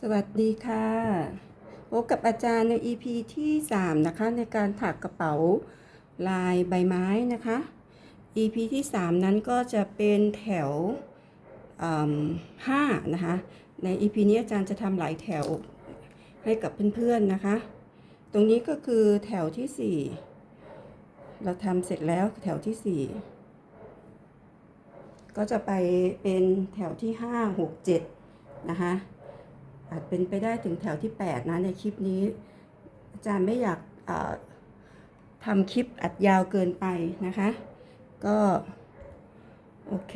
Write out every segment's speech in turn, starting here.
สวัสดีค่ะพบกับอาจารย์ใน EP ที่ 3 นะคะ ในการถักกระเป๋าลายใบไม้นะคะ EP ที่ 3 นั้นก็จะเป็นแถวห้านะคะ ใน EP นี้อาจารย์จะทำหลายแถวให้กับเพื่อนๆนะคะ ตรงนี้ก็คือแถวที่ 4 เราทำเสร็จแล้วแถวที่ 4 ก็จะไปเป็นแถวที่ 5 6 7 นะคะ อาจเป็นไปได้ถึงแถวที่ 8 นะในคลิปนี้ อาจารย์ไม่อยากทำคลิปอัดยาวเกินไปนะคะ ก็ โอเค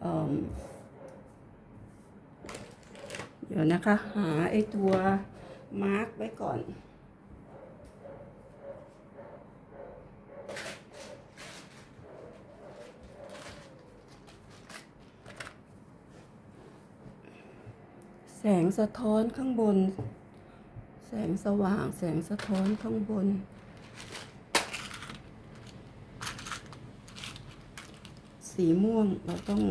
เอเดี๋ยวนะคะ หาไอตัวมาร์กไว้ก่อน งสะท้อนข้างบน แสงสว่างแสงสะท้อนข้างบน สีม่วงเราต้อง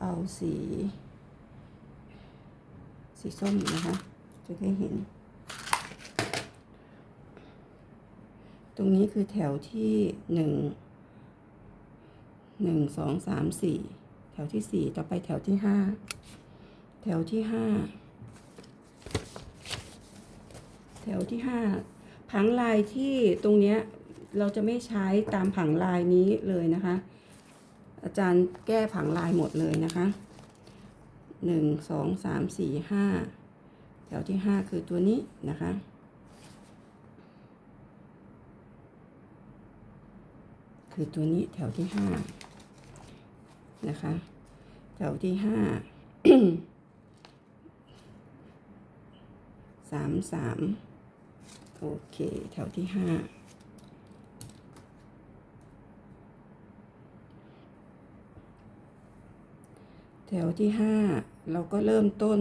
เอาสี สีส้มนะคะจะได้เห็น ตรงนี้คือแถวที่หนึ่งหนึ่งสองสามสี่แถวที่สี่ต่อไปแถวที่ห้า แถวที่ห้าแถวที่ห้าผังลายที่ตรงเนี้ยเราจะไม่ใช้ตามผังลายนี้เลยนะคะ อาจารย์แก้ผังลายหมดเลยนะคะหนึ่งสองสามสี่ห้าแถวที่ห้าคือตัวนี้นะคะคือตัวนี้แถวที่ห้านะคะ แถวที่ห้า สามสามโอเค แถวที่ห้าแถวที่ห้าเราก็เริ่มต้น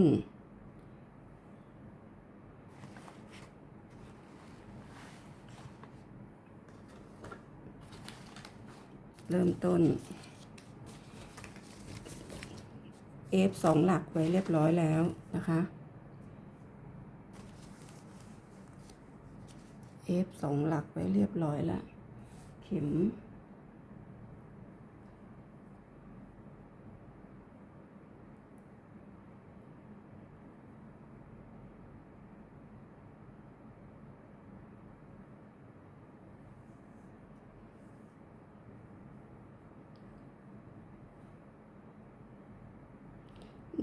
เริ่มต้น F สองหลักไว้เรียบร้อยแล้วนะคะ F สองหลักไว้เรียบร้อยแล้วเข็ม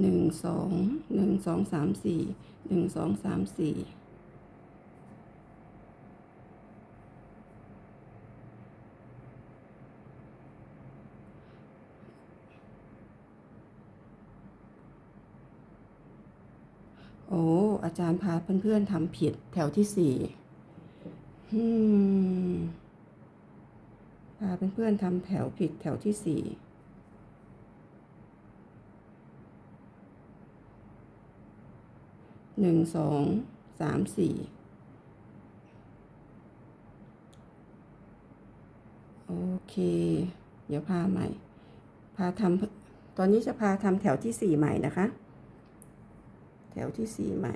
หนึ่งสอง หนึ่งสองสามสี่ หนึ่งสองสามสี่ โอ้ อาจารย์พาเพื่อนๆทำผิดแถวที่สี่อืมพาเพื่อนๆทำแถวผิดแถวที่สี่หนึ่งสองสามสี่โอเค เดี๋ยวพาใหม่ พาทำตอนนี้จะพาทำแถวที่สี่ใหม่นะคะ ถวที่สี่ใหม่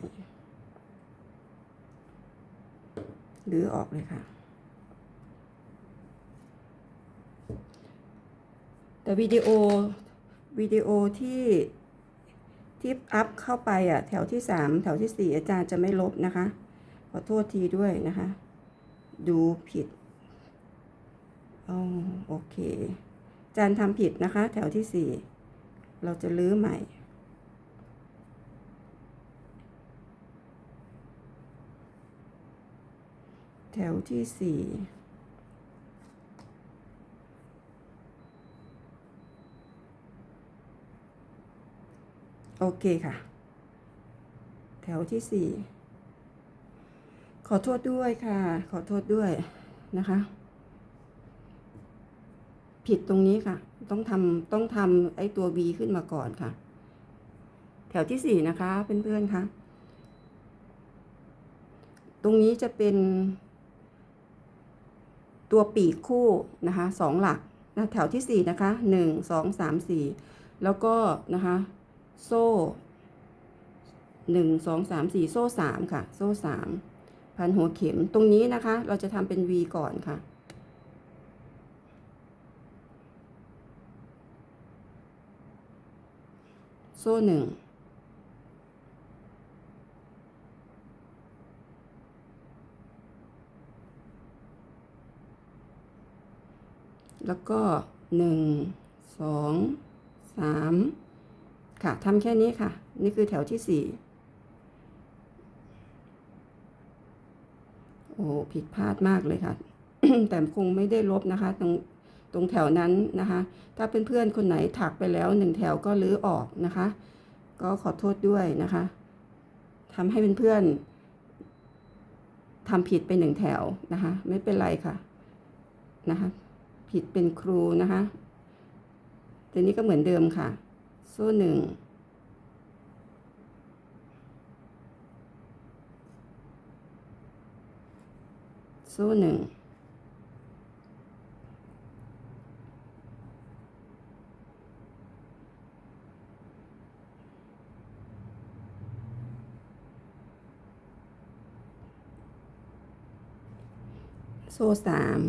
หรือออกเลยค่ะ แต่วิดีโอวิดีโอที่ที่อัพเข้าไปอะ แถวที่สามแถวที่สี่อาจารย์จะไม่ลบนะคะ ขอโทษทีด้วยนะคะ ดูผิดอ๋อโอเคอาจารย์ทำผิดนะคะ แถวที่สี่เราจะลื้อใหม่ วที่สี่โอเคค่ะ แถวที่สี่ขอโทษด้วยค่ะ ขอโทษด้วยนะคะ ผิดตรงนี้ค่ะ ต้องทำต้องทำไอ้ตัว V ขึ้นมาก่อนค่ะ แถวที่สี่นะคะเพื่อนๆคะตรงนี้จะเป็น ตัวปีกคู่นะคะสองหลักนะแถวที่ 4 นะคะ1 2 3 4 แล้วก็นะคะโซ่ 1 2 3 4 โซ่ 3 ค่ะ โซ่ 3 พันหัวเข็มตรงนี้นะคะ เราจะทำเป็น V ก่อนค่ะ โซ่ 1 แล้วก็หนึ่งสองสามค่ะทำแค่นี้ค่ะ นี่คือแถวที่สี่โอ้ผิดพลาดมากเลยค่ะ แต่คงไม่ได้ลบนะคะ ตรงตรงแถวนั้นนะคะ ถ้าเพื่อนๆคนไหนถักไปแล้วหนึ่งแถวก็ลื้อออกนะคะ ก็ขอโทษด้วยนะคะทำให้เพื่อนๆทำผิดไปหนึ่งแถวนะคะ ไม่เป็นไรค่ะนะคะ ผิดเป็นครูนะคะทีนี้ก็เหมือนเดิมค่ะ โซ่หนึ่งโซ่หนึ่งโซ่สาม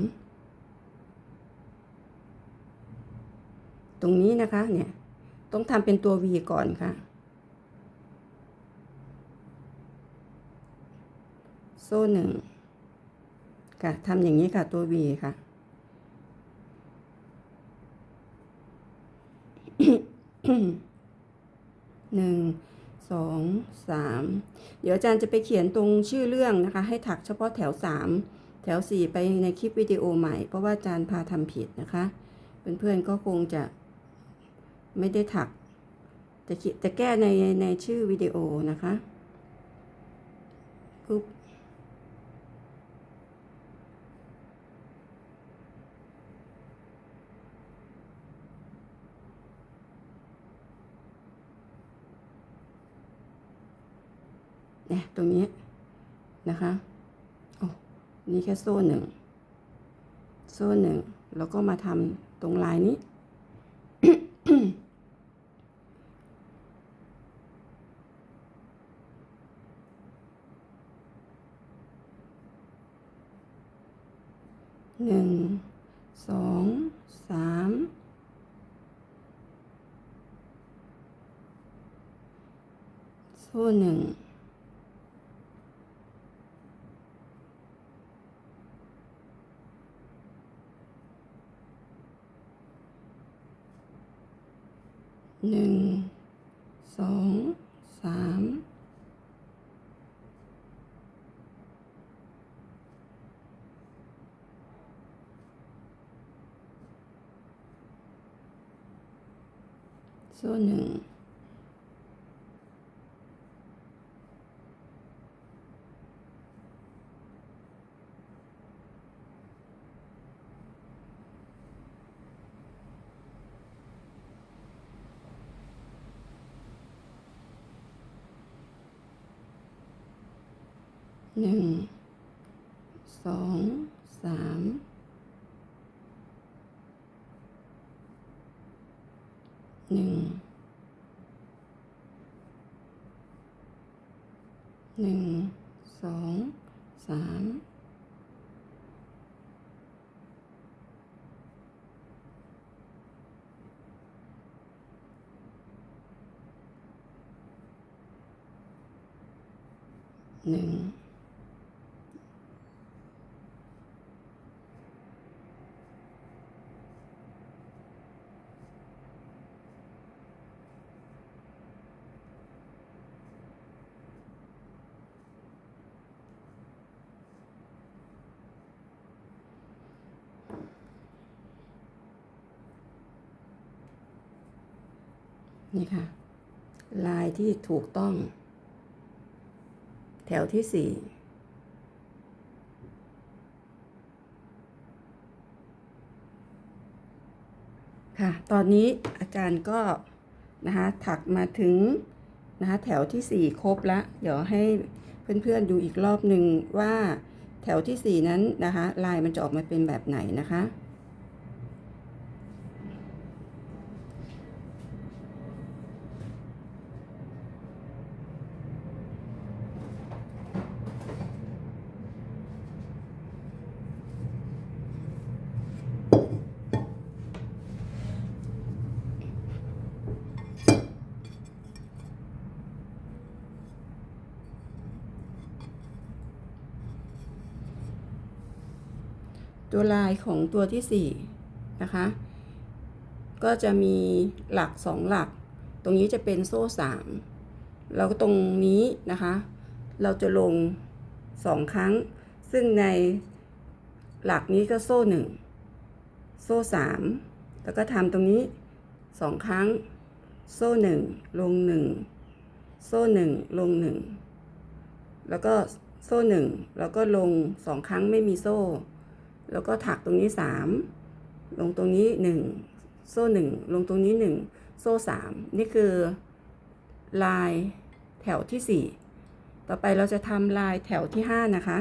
ตรงนี้นะคะ เนี่ย ต้องทำเป็นตัว V ก่อนค่ะ โซ่หนึ่งค่ะทำอย่างนี้ค่ะตัว V ค่ะ หนึ่งสองสามเดี๋ยวอาจารย์จะไปเขียนตรงชื่อเรื่องนะคะ ให้ถักเฉพาะแถวสามแถวสี่ไปในคลิปวิดีโอใหม่ เพราะว่าอาจารย์พาทำผิดนะคะ เพื่อนๆก็คงจะ ไม่ได้ถัก จะจะแก้ในในชื่อวิดีโอนะคะปุ๊บเนี่ยตรงนี้นะคะโอ้นี่แค่โซ่หนึ่ง โซ่หนึ่ง แล้วก็มาทำตรงลายนี้ หนึ่ง สอง สาม โซ่ หนึ่งหนึ่งสองสามโซ่หนึ่ง หนึ่งสองสามหนึ่งหนึ่งสองสามหนึ่ง นี่ค่ะ ลายที่ถูกต้อง แถวที่สี่ค่ะ ตอนนี้อาจารย์ก็นะคะถักมาถึงนะคะแถวที่สี่ครบล้วเดี๋ยวให้เพื่อนๆดูอีกรอบหนึ่งว่าแถวที่สี่นั้นนะคะ ลายมันจะออกมาเป็นแบบไหนนะคะ ตัวลายของตัวที่สี่นะคะ ก็จะมีหลักสองหลัก ตรงนี้จะเป็นโซ่สามแล้วก็ตรงนี้นะคะ เราจะลงสองครั้ง ซึ่งในหลักนี้ก็โซ่หนึ่งโซ่สามแล้วก็ทำตรงนี้สองครั้ง โซ่หนึ่งลงหนึ่งโซ่หนึ่งลงหนึ่งแล้วก็โซ่หนึ่งแล้วก็ลงสองครั้งไม่มีโซ่ แล้วก็ถักตรงนี้สามลงตรงนี้หนึ่งโซ่หนึ่งลงตรงนี้หนึ่งโซ่สามนี่คือลายแถวที่สี่ต่อไปเราจะทำลายแถวที่ห้านะคะ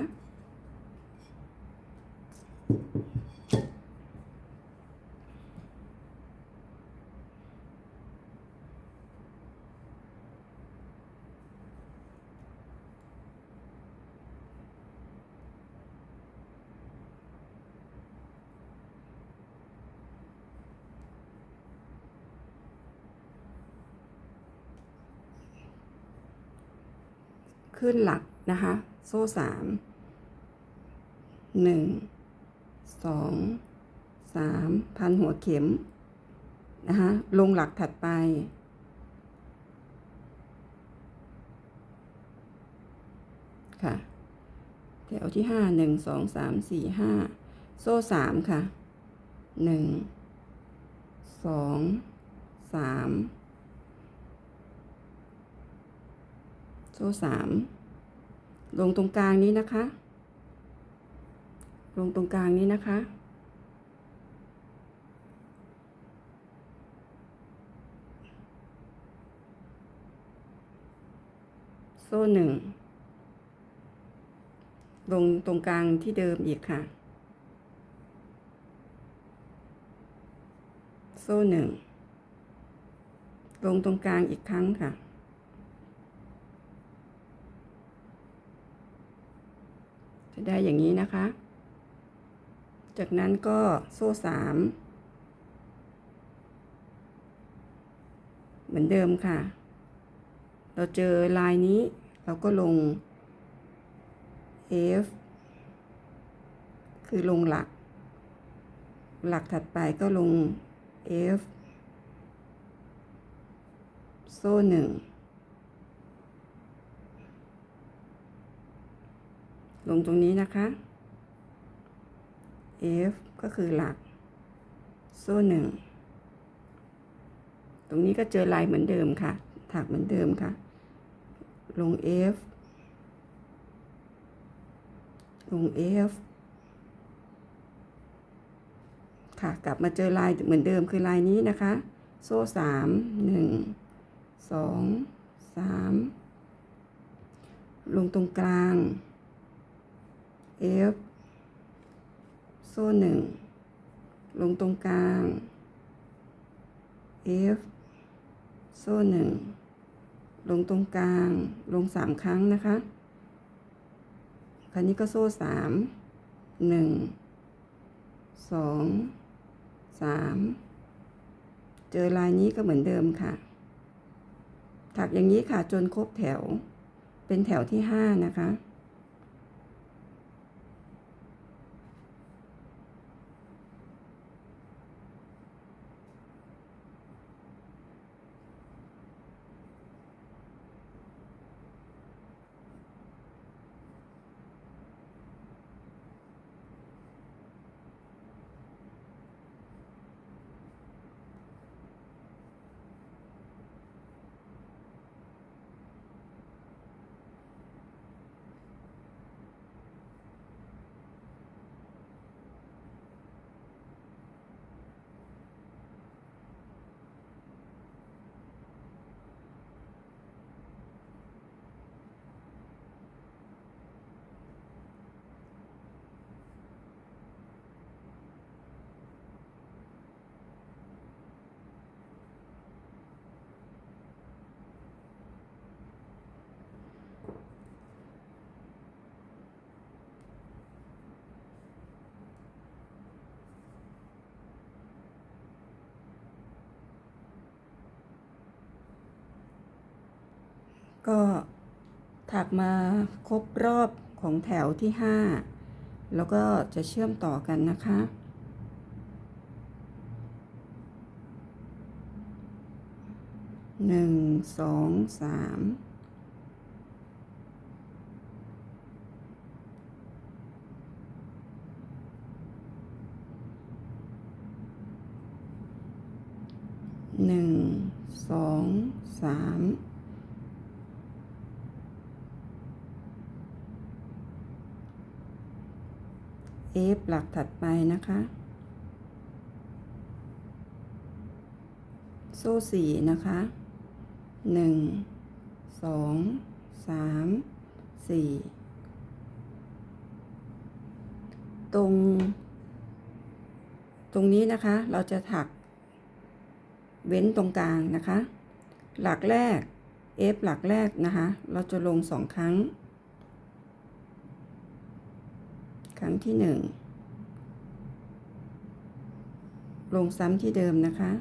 ขึ้นหลักนะคะ โซ่สามหนึ่งสองสามพันหัวเข็มนะคะลงหลักถัดไป ค่ะ แถวที่ห้าหนึ่งสองสามสี่ห้าโซ่สามค่ะหนึ่งสองสาม โซ่สามลงตรงกลางนี้นะคะ ลงตรงกลางนี้นะคะ โซ่หนึ่งลงตรงกลางที่เดิมอีกค่ะ โซ่หนึ่งลงตรงกลางอีกครั้งค่ะ จะ ได้อย่างนี้นะคะ จากนั้นก็โซ่สามเหมือนเดิมค่ะ เราเจอลายนี้เราก็ลง F คือลงหลัก หลักถัดไปก็ลง F โซ่หนึ่ง ลงตรงนี้นะคะ F ก็คือหลัก โซ่หนึ่ง ตรงนี้ก็เจอลายเหมือนเดิมค่ะ ถักเหมือนเดิมค่ะ ลง F ลง F ค่ะ กลับมาเจอลายเหมือนเดิมคือลายนี้นะคะ โซ่สามหนึ่งสองสามลงตรงกลาง F โซ่หนึ่งลงตรงกลาง F โซ่หนึ่งลงตรงกลางลงสามครั้งนะคะ คราวนี้ก็โซ่สามหนึ่งสองสามเจอลายนี้ก็เหมือนเดิมค่ะ ถักอย่างนี้ค่ะจนครบแถวเป็นแถวที่ห้านะคะ ก็ถักมาครบรอบของแถวที่ห้าแล้วก็จะเชื่อมต่อกันนะคะ หนึ่ง สอง สามหนึ่ง สอง สาม เอฟหลักถัดไปนะคะ โซ่สี่นะคะ หนึ่ง สอง สาม สี่ ตรง ตรงนี้นะคะ เราจะถัก เว้นตรงกลางนะคะ หลักแรก F หลักแรกนะคะ เราจะลงสองครั้ง ครั้ง ที่หนึ่งลงซ้ำที่เดิมนะคะ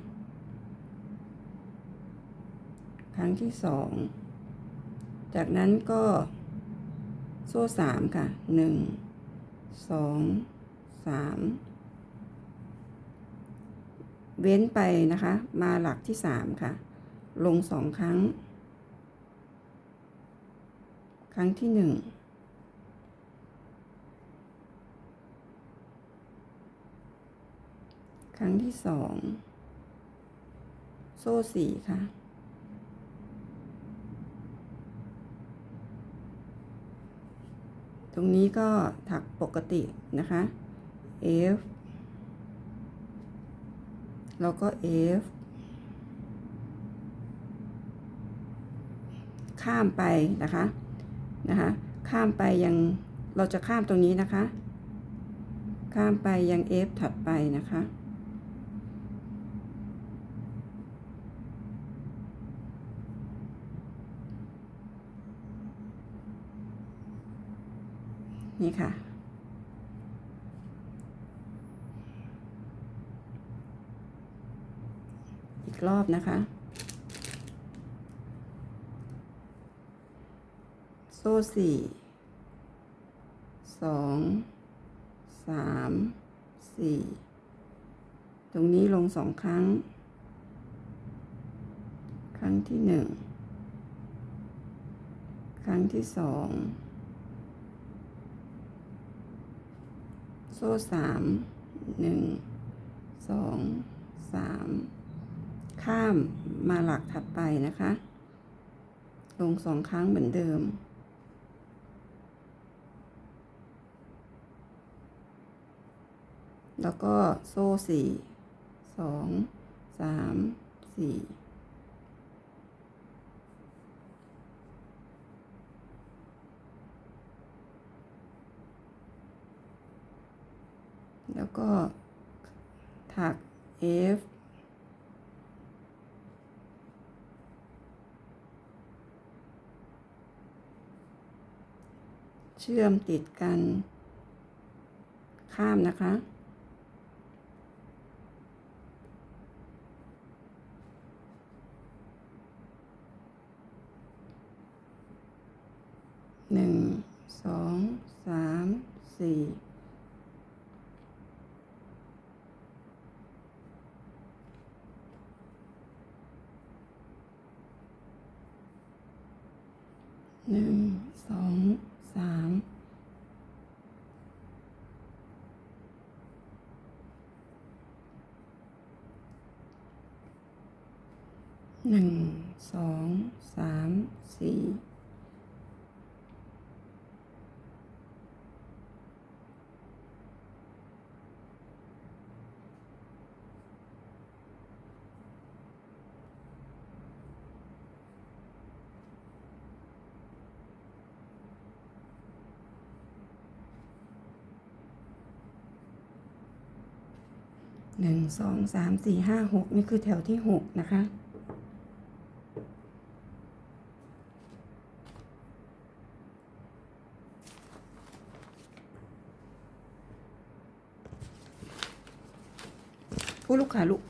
ครั้งที่สองจากนั้นก็โซ่สามค่ะหนึ่งสองสามเว้นไปนะคะ มาหลักที่สามค่ะ ลงสองครั้ง ครั้งที่หนึ่ง ครั้งที่สอง โซ่สี่ค่ะ ตรงนี้ก็ถักปกตินะคะ F แล้วก็ F ข้ามไปนะคะ นะคะ ข้ามไปยัง เราจะข้ามตรงนี้นะคะ ข้ามไปยัง F ถัดไปนะคะ นี่ค่ะ อีกรอบนะคะ โซ่สี่สองสามสี่ตรงนี้ลงสองครั้ง ครั้งที่หนึ่ง ครั้งที่สอง โซ่สามหนึ่งสองสามข้ามมาหลักถัดไปนะคะ ลงสองครั้งเหมือนเดิม แล้วก็โซ่สี่สองสามสี่ ก็ถัก F เชื่อมติดกัน ข้ามนะคะ หนึ่ง สอง สาม สี่ หนึ่งสองสามหนึ่งสอง สาม สี่ ห นึ่งสองสามสี่ห้าหกนี่คือแถวที่หกนะคะ ผู้ลูกค้าลูก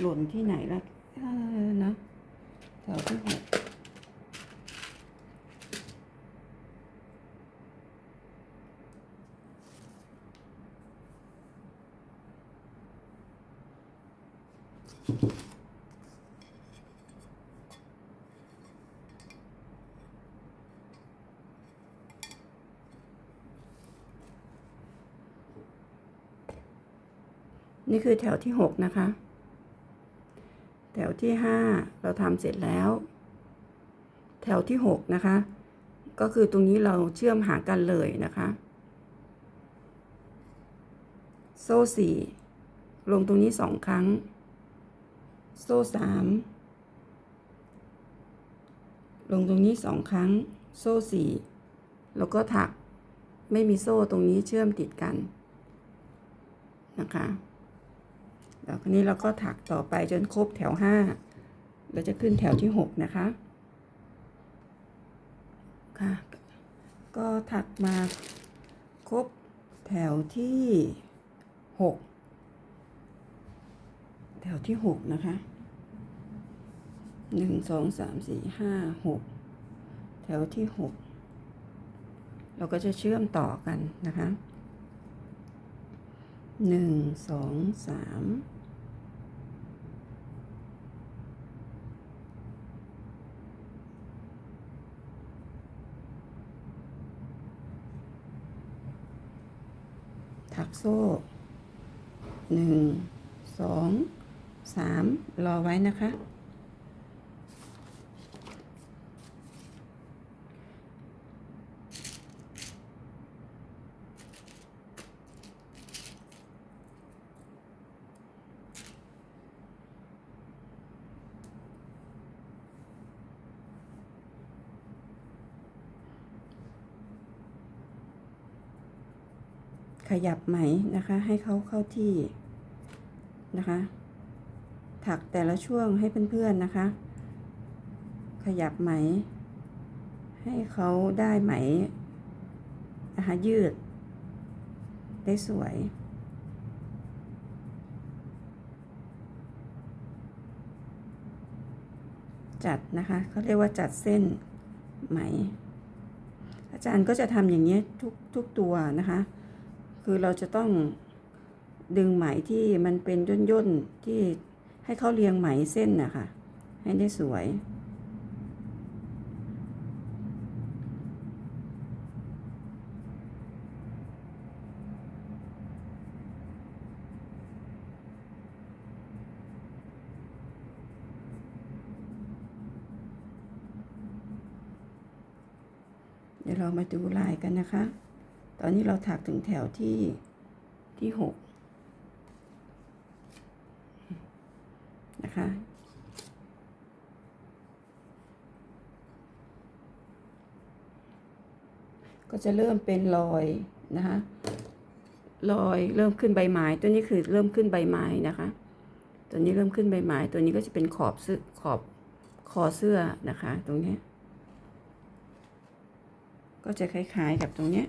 หล่นที่ไหนละเออนะแถวที่หก นี่คือแถวที่หกนะคะ แถวที่ห้าเราทำเสร็จแล้ว แถวที่หกนะคะ ก็คือตรงนี้เราเชื่อมหากันเลยนะคะ โซ่สี่ลงตรงนี้สองครั้ง โซ่สามลงตรงนี้สองครั้ง โซ่สี่แล้วก็ถักไม่มีโซ่ตรงนี้เชื่อมติดกันนะคะ แล้วคราวนี้เราก็ถักต่อไปจนครบแถวห้าเราจะขึ้นแถวที่หกนะคะค่ะก็ถักมาครบแถวที่หกแถวที่หกนะคะหนึ่งสองสามสี่ห้าหกแถวที่หกเราก็จะเชื่อมต่อกันนะคะ หนึ่งสองสามถักโซ่หนึ่งสองสามรอไว้นะคะ ขยับไหมนะคะ ให้เขาเข้าที่นะคะ ถักแต่ละช่วงให้เพื่อนๆนะคะ ขยับไหม ให้เขาได้ไหมนะคะยืด ได้สวยจัดนะคะเขาเรียกว่าจัดเส้นไหม อาจารย์ก็จะทำอย่างนี้ทุกทุกตัวนะคะ คือเราจะต้องดึงไหมที่มันเป็นย่นย่นที่ให้เขาเรียงไหมเส้นนะคะให้ได้สวย เดี๋ยวเรามาดูลายกันนะคะ ตอนนี้เราถักถึงแถวที่ที่หกนะคะก็จะเริ่มเป็นรอยนะคะรอยเริ่มขึ้นใบไม้ตัวนี้คือเริ่มขึ้นใบไม้นะคะ ตัวนี้เริ่มขึ้นใบไม้ตัวนี้ก็จะเป็นขอบเสื้อขอบคอเสื้อนะคะ ตรงนี้ ก็จะคล้ายๆกับตรงนี้ย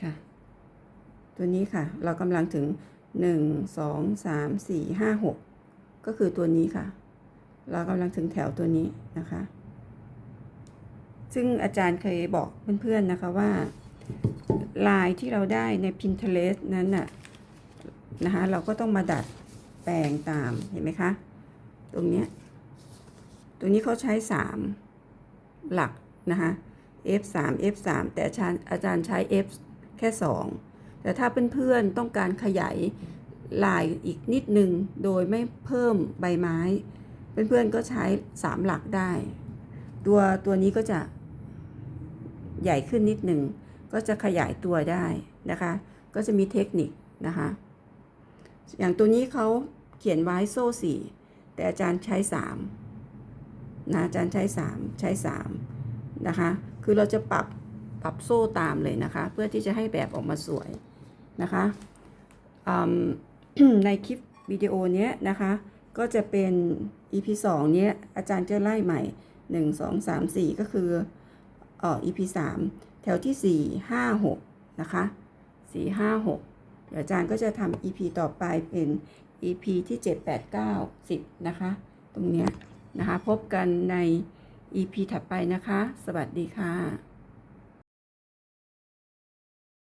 ค่ะ ตัวนี้ค่ะ เรากำลังถึงหนึ่งสองสามสี่ห้าหกก็คือตัวนี้ค่ะ เรากำลังถึงแถวตัวนี้นะคะ ซึ่งอาจารย์เคยบอกเพื่อนๆนะคะว่า ลายที่เราได้ใน Pinterest นั้นน่ะนะคะ เราก็ต้องมาดัดแปลงตามเห็นไหมคะ ตรงเนี้ยตรงนี้เขาใช้ 3 หลักนะคะ F 3 F 3 แต่อาจารย์อาจารย์ใช้ F แค่ 2 แต่ถ้าเพื่อนๆต้องการขยายลายอีกนิดนึงโดยไม่เพิ่มใบไม้ เพื่อนๆก็ใช้ 3 หลักได้ ตัวตัวนี้ก็จะใหญ่ขึ้นนิดหนึ่งก็จะขยายตัวได้นะคะ ก็จะมีเทคนิคนะคะ อย่างตัวนี้เขาเขียนไว้โซ่สี่แต่อาจารย์ใช้สามนะอาจารย์ใช้3ใช้3นะคะ คือเราจะปรับปรับโซ่ตามเลยนะคะ เพื่อที่จะให้แบบออกมาสวย นะคะในคลิปวิดีโอเนี้ยนะคะ ก็จะเป็น EP 2เนี้ยอาจารย์จะไล่ใหม่ 1 2 3 4 ก็คือเอ่อ EP 3 แถวที่ 4 5 6 นะคะ 4 5 6 เดี๋ยวอาจารย์ก็จะทำ EP ต่อไปเป็น EP ที่ 7 8 9 10 นะคะ ตรงเนี้ยนะคะ พบกันใน EP ถัดไปนะคะ สวัสดีค่ะ